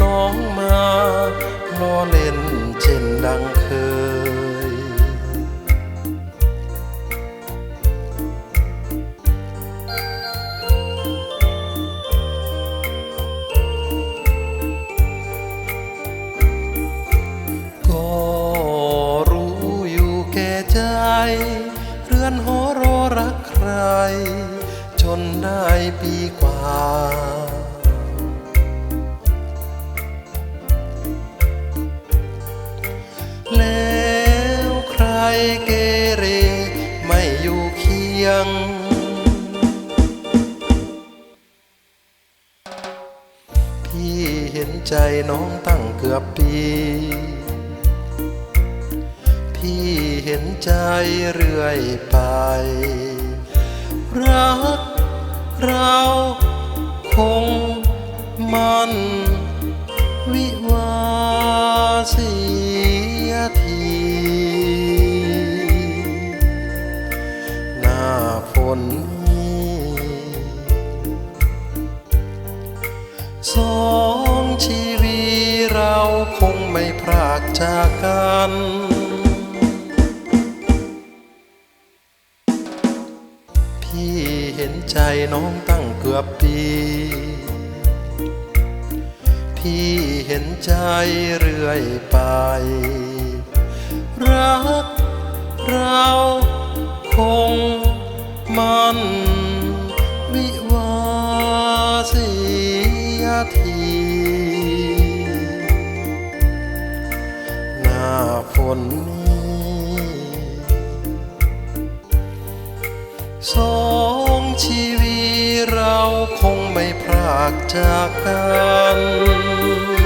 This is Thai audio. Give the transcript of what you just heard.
น้องมารอเล่นเช่นดังเคย ก็รู้อยู่แก่ใจ เรือนหอรอรักใคร จนได้ปีกว่า เกเรไม่อยู่เคียง พี่เห็นใจน้องตั้งเกือบปี พี่เห็นใจเรื่อยไป รักเรา สองชีวิตเราคงไม่พรากจากกันพี่เห็นใจน้องตั้งเกือบปีพี่เห็นใจเรื่อยไป รักเรา นวิวาเสียทีหน้าฝนนี้สองชีวิตเราคงไม่พรากจากกัน